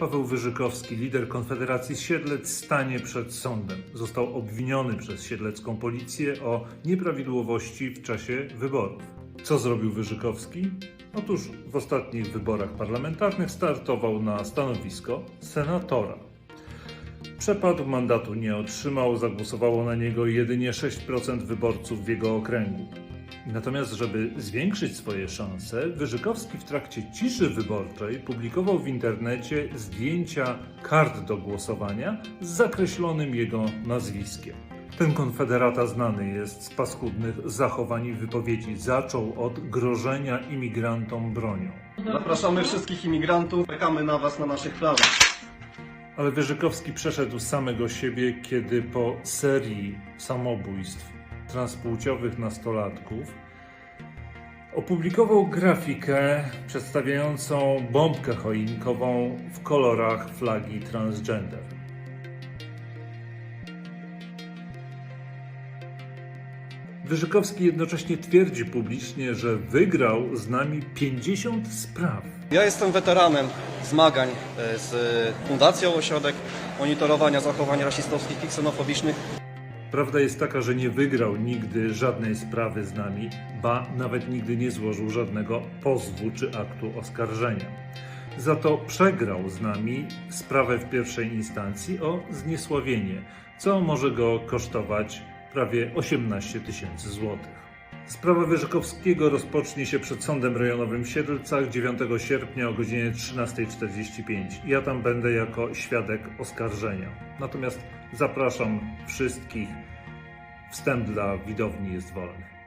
Paweł Wyżykowski, lider Konfederacji Siedlec, stanie przed sądem. Został obwiniony przez siedlecką policję o nieprawidłowości w czasie wyborów. Co zrobił Wyżykowski? Otóż w ostatnich wyborach parlamentarnych startował na stanowisko senatora. Przepadł, mandatu nie otrzymał, zagłosowało na niego jedynie 6% wyborców w jego okręgu. Natomiast, żeby zwiększyć swoje szanse, Wyżykowski w trakcie ciszy wyborczej publikował w internecie zdjęcia kart do głosowania z zakreślonym jego nazwiskiem. Ten konfederata znany jest z paskudnych zachowań i wypowiedzi. Zaczął od grożenia imigrantom bronią. Zapraszamy wszystkich imigrantów, czekamy na Was na naszych plażach. Ale Wyżykowski przeszedł samego siebie, kiedy po serii samobójstw transpłciowych nastolatków opublikował grafikę przedstawiającą bombkę choinkową w kolorach flagi transgender. Wyżykowski jednocześnie twierdzi publicznie, że wygrał z nami 50 spraw. Ja jestem weteranem zmagań e, z Fundacją Ośrodek Monitorowania Zachowań Rasistowskich i Ksenofobicznych. Prawda jest taka, że nie wygrał nigdy żadnej sprawy z nami, ba nawet nigdy nie złożył żadnego pozwu czy aktu oskarżenia. Za to przegrał z nami sprawę w pierwszej instancji o zniesławienie, co może go kosztować prawie 18 tysięcy złotych. Sprawa Wyżykowskiego rozpocznie się przed Sądem Rejonowym w Siedlcach 9 sierpnia o godzinie 13.45. Ja tam będę jako świadek oskarżenia. Natomiast zapraszam wszystkich. Wstęp dla widowni jest wolny.